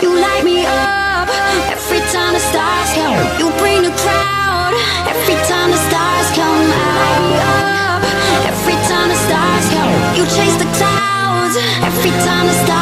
You light me up every time the stars come. You bring the crowd every time the stars come. You light me up every time the stars come. You chase the clouds every time the stars.